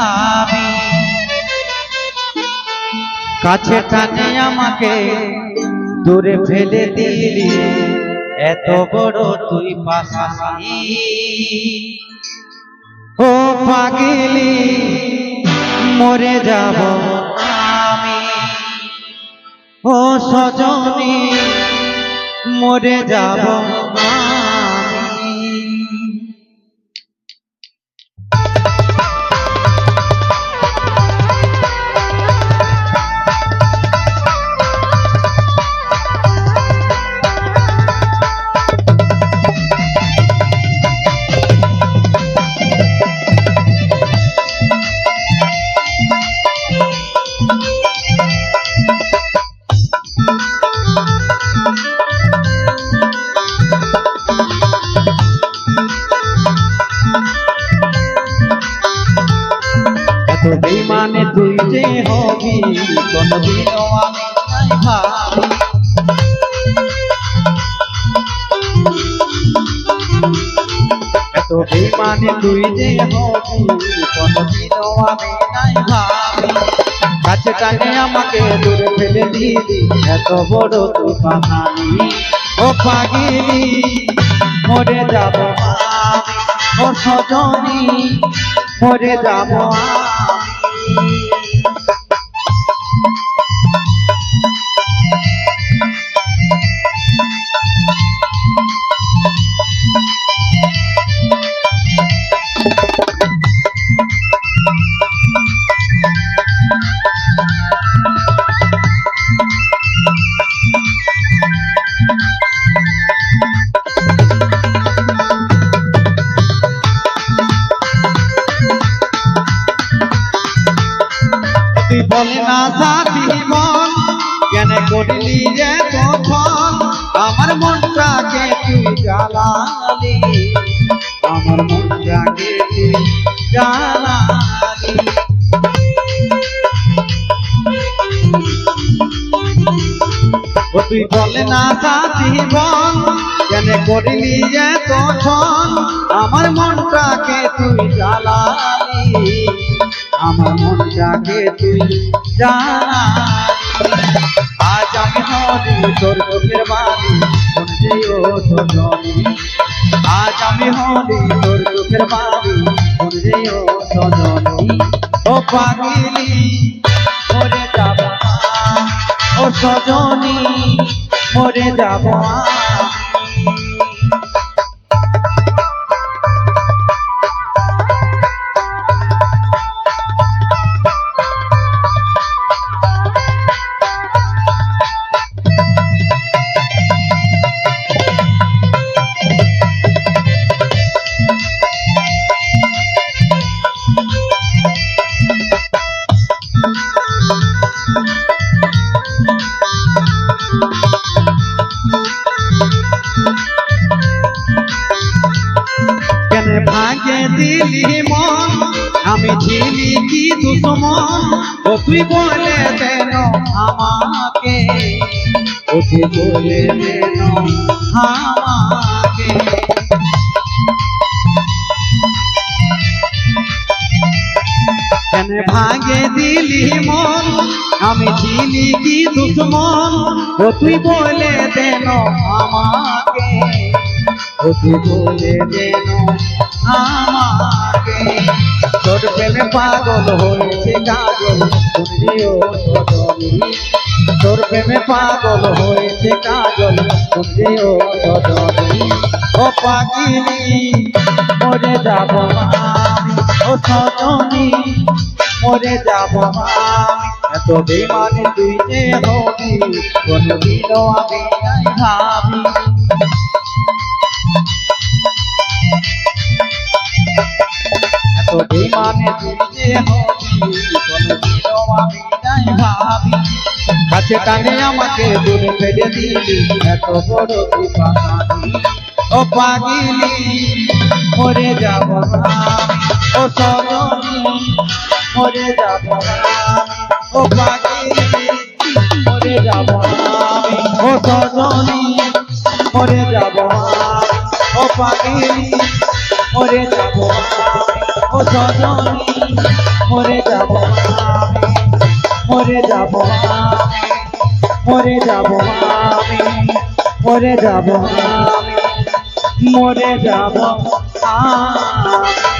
ভাবি কাছে টানে আমাকে, দূরে ফেলে দিলি। এত বড় তুই পাশাপাশি। ও পাগলি, মরে যাব আমি। ও সজনী, মরে যাব বেমানে তুই যে হবি কোনদিনও আমি নাই এত বেমানে তুই যে হবি কোনদিনও আমি নাই ভাবি। কাছে টানে আমাকে দূরে ফেলে দিলি এত বড় তুই পাহাড়ি ও পাগিলি, মরে যাব ও সজনী, মরে যাব বলে না সাথী মন, কেন করলি যে তখন আমার মনটাকে তুই জ্বালালি, আমার মনটাকে তুই জ্বালালি। তুই বলে না সাথী মন, কেন করলি যে তখন আমার মনটাকে তুই জ্বালালি। মনটাকে তুই আজ আমি হলি তোর চোখের বাড়ি শুনছি ও সজনী। আজ আমি হলি তোর চোখের বাড়ি শুনছি ও সজনী। ও পাগলি, মরে যাব ও সজনী, মরে যাব ছিলি কি দুশ্মন ও তুই বলে দেন আমাকে। ও তুই বলে দেন আমাকে। কেন ভাগে দিলি মন? আমি ছিলি কি দুশ্মন ও তুই বলে দেন আমাকে। ও তুই বলে দেন আমাকে। তোর প্রেমে পাগল হয়েছে কাজল শুনলিও সজনী তোর প্রেমে পাগল হয়েছে কাজল শুনলিও সজনী ও পাগিনি, মরে যাব আমি। ও সজনী, মরে যাব আমি। এত বেমানে তুই যে হবি কোনদিনও আমি ভাবি। বেমানে তুই আমি নাই ভাবি। কাছে টানে আমাকে দূরে ফেলে দিলি, এত বড় ও পাগিলি মরে যাব ও সজনী, মরে যাব ও পাগিলি মরে যাব ও সজনী, মরে যাব ও পাগিলি মরে যাব মরে যাব মরে যাব মরে যাব আমি মরে যাব মরে যাব আমি